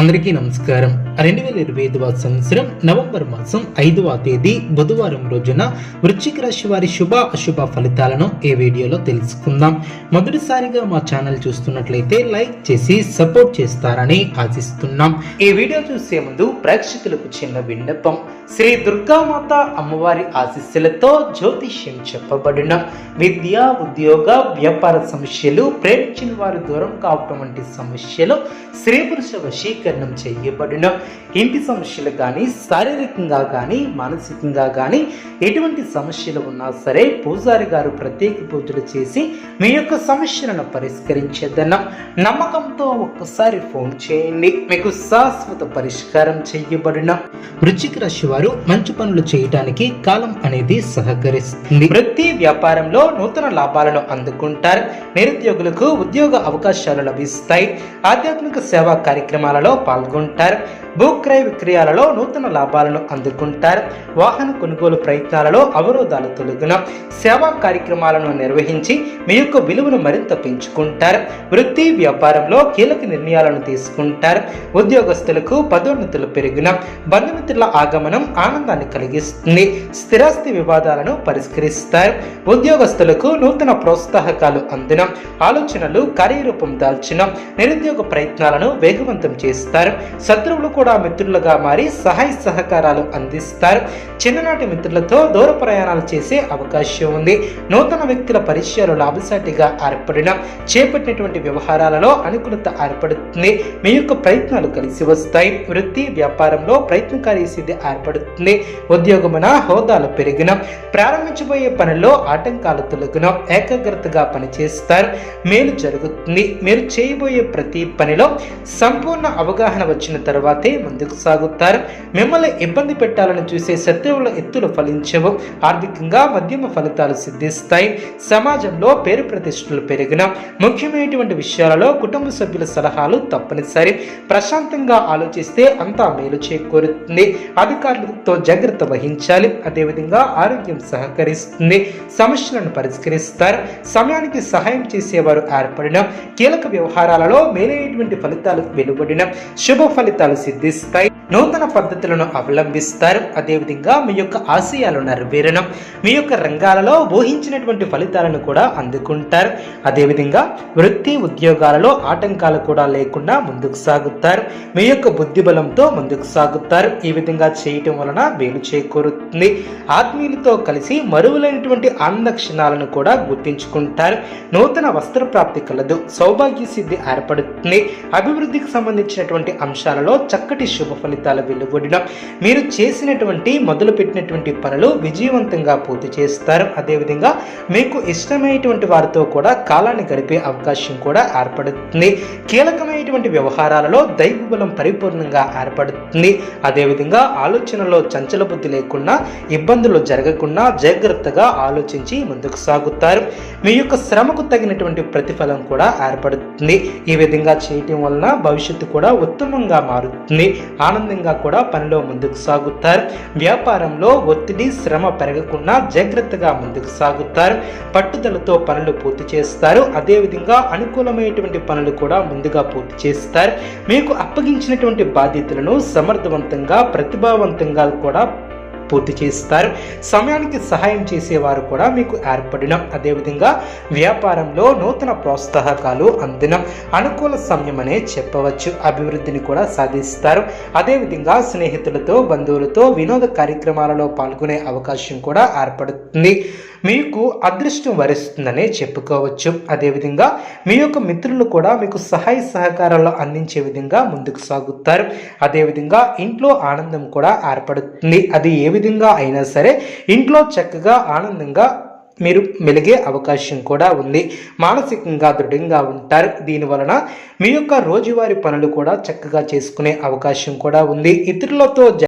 అందరికీ నమస్కారం. రెండు వేల ఇరవై ఐదవ సంవత్సరం నవంబర్ మాసం ఐదవ తేదీ బుధవారం రోజున వృశ్చిక రాశి వారి శుభ అశుభ ఫలితాలను ఈ వీడియోలో తెలుసుకుందాం. మొదటిసారిగా మా ఛానల్ చూస్తున్నట్లయితే లైక్ చేసి సపోర్ట్ చేస్తారని ఆశిస్తున్నాం. ఈ వీడియో చూసే ముందు ప్రేక్షకులకు చిన్న విన్నపం. శ్రీ దుర్గామాత అమ్మవారి ఆశీస్సులతో జ్యోతిష్యం చెప్పబడిన విద్య ఉద్యోగ వ్యాపార సమస్యలు ప్రేమించిన వారు దూరం కావటం వంటి సమస్యలు స్త్రీ పురుష వశీకరణ చేయబడిన. ఇంటి సమస్యలు కానీ శారీరకంగా కానీ మానసికంగా కానీ ఎటువంటి సమస్యలు ఉన్నా సరే పూజారి గారు ప్రత్యేక పూజలు చేసి మీ యొక్క సమస్యలను పరిష్కరించేదన్న నమ్మకంతో ఒక్కసారి ఫోన్ చేయండి. మీకు శాశ్వత పరిష్కారం చేయబడిన. వృచ్చిక రాశి వారు మంచి పనులు చేయడానికి కాలం అనేది సహకరిస్తుంది. ప్రతి వ్యాపారంలో నూతన లాభాలను అందుకుంటారు. నిరుద్యోగులకు ఉద్యోగ అవకాశాలు లభిస్తాయి. ఆధ్యాత్మిక సేవా కార్యక్రమాలలో పాల్గొంటారు. భూక్రయ విక్రయాలలో నూతన లాభాలను అందుకుంటారు. వాహన కొనుగోలు ప్రయత్నాలలో అవరోధాలు తొలగిన సేవా కార్యక్రమాలను నిర్వహించి మీ యొక్క విలువను మరింత పెంచుకుంటారు. వృత్తి వ్యాపారంలో కీలక నిర్ణయాలను తీసుకుంటారు. ఉద్యోగస్తులకు పదోన్నతులు పెరిగిన బంధుమిత్రుల ఆగమనం ఆనందాన్ని కలిగిస్తుంది. స్థిరాస్తి వివాదాలను పరిష్కరిస్తారు. ఉద్యోగస్తులకు నూతన ప్రోత్సాహకాలు అందిన ఆలోచనలు కార్యరూపం దాల్చిన నిరుద్యోగ ప్రయత్నాలను వేగవంతం చేస్తారు. శత్రువులు కూడా మిత్రులుగా మారి సహాయ సహకారాలు అందిస్తారు. చిన్ననాటి మిత్రులతో దూర ప్రయాణాలు చేసే అవకాశం ఉంది. నూతన వ్యక్తుల పరిచయాలు లాభసాటిగా ఏర్పడిన చేపట్టినటువంటి వ్యవహారాలలో అనుకూలత ఏర్పడుతుంది. మీ యొక్క ప్రయత్నాలు కలిసి వస్తాయి. వృత్తి వ్యాపారంలో ప్రయత్నకారీ సిద్ధి ఏర్పడుతుంది. ఉద్యోగమున హోదాలు పెరిగిన. ప్రారంభించబోయే పనుల్లో ఆటంకాలు తొలగిన. ఏకాగ్రతగా పనిచేస్తారు. మేలు జరుగుతుంది. మీరు చేయబోయే ప్రతి పనిలో సంపూర్ణ అవగాహన వచ్చిన తర్వాతే ముందుకు సాగుతారు. మిమ్మల్ని ఇబ్బంది పెట్టాలని చూసే శత్రువుల ఎత్తులు ఫలించవు. ఆర్థికంగా మధ్యమ ఫలితాలు సిద్ధిస్తాయి. సమాజంలో పేరు ప్రతిష్టలు పెరిగిన ముఖ్యమైనటువంటి విషయాలలో కుటుంబ సభ్యుల సలహాలు తప్పనిసరి. ప్రశాంతంగా ఆలోచిస్తే అంతా మేలు చేకూరుతుంది. అధికారులతో జాగ్రత్త వహించాలి. అదేవిధంగా ఆరోగ్యం సహకరిస్తుంది. సమస్యలను పరిష్కరిస్తారు. సమయానికి సహాయం చేసేవారు ఏర్పడిన కీలక వ్యవహారాలలో మేలైనటువంటి ఫలితాలు వెలువడిన శుభ ఫలితాలు సిద్ధిస్తాయి నూతన పద్ధతులను అవలంబిస్తారు. అదేవిధంగా మీ యొక్క ఆశయాలు నెరవేరడం మీ యొక్క రంగాలలో ఊహించినటువంటి ఫలితాలను కూడా అందుకుంటారు. అదేవిధంగా వృత్తి ఉద్యోగాలలో ఆటంకాలు కూడా లేకుండా ముందుకు సాగుతారు. మీ యొక్క బుద్ధి బలంతో ముందుకు సాగుతారు. ఈ విధంగా చేయటం వలన మేలు చేకూరుతుంది. ఆత్మీయులతో కలిసి మరువులైనటువంటి ఆనంద క్షణాలను కూడా గుర్తించుకుంటారు. నూతన వస్త్ర ప్రాప్తి కలదు. సౌభాగ్య సిద్ధి ఏర్పడుతుంది. అభివృద్ధికి సంబంధించినటువంటి అంశాలలో చక్కటి శుభ ఫలితం ఫలితాలు వెలువడిన మీరు చేసినటువంటి మొదలుపెట్టినటువంటి పనులు విజయవంతంగా పూర్తి చేస్తారు. అదేవిధంగా మీకు ఇష్టమైనటువంటి వారితో కూడా కాలాన్ని గడిపే అవకాశం కూడా ఏర్పడుతుంది. కీలకమైనటువంటి వ్యవహారాలలో దైవ బలం పరిపూర్ణంగా ఏర్పడుతుంది. అదేవిధంగా ఆలోచనలో చంచల బుద్ధి లేకుండా ఇబ్బందులు జరగకుండా జాగ్రత్తగా ఆలోచించి ముందుకు సాగుతారు. మీ యొక్క శ్రమకు తగినటువంటి ప్రతిఫలం కూడా ఏర్పడుతుంది. ఈ విధంగా చేయటం వలన భవిష్యత్తు కూడా ఉత్తమంగా మారుతుంది. ఆనందంగా కూడా పనిలో ముందుకు సాగుతారు. వ్యాపారంలో ఒత్తిడి శ్రమ పెరగకుండా జాగ్రత్తగా ముందుకు సాగుతారు. పట్టుదలతో పనులు పూర్తి చేస్తారు. అదేవిధంగా అనుకూలమైనటువంటి పనులు కూడా ముందుగా పూర్తి చేస్తారు. మీకు అప్పగించినటువంటి బాధ్యతలను సమర్థవంతంగా ప్రతిభావంతంగా కూడా పూర్తి చేస్తారు. సమయానికి సహాయం చేసేవారు కూడా మీకు ఏర్పడిన అదేవిధంగా వ్యాపారంలో నూతన ప్రోత్సాహకాలు అందిన అనుకూల సమయమనే చెప్పవచ్చు. అభివృద్ధిని కూడా సాధిస్తారు. అదేవిధంగా స్నేహితులతో బంధువులతో వినోద కార్యక్రమాలలో పాల్గొనే అవకాశం కూడా ఏర్పడుతుంది. మీకు అదృష్టం వరిస్తుందనే చెప్పుకోవచ్చు. అదేవిధంగా మీ యొక్క మిత్రులు కూడా మీకు సహాయ సహకారాలు అందించే విధంగా ముందుకు సాగుతారు. అదేవిధంగా ఇంట్లో ఆనందం కూడా ఏర్పడుతుంది. అది ఏ విధంగా అయినా సరే ఇంట్లో చక్కగా ఆనందంగా మీరు మెలిగే అవకాశం కూడా ఉంది. మానసికంగా దృఢంగా ఉంటారు. దీని వలన మీ యొక్క రోజువారీ పనులు కూడా చక్కగా చేసుకునే అవకాశం కూడా ఉంది. ఇతరులతో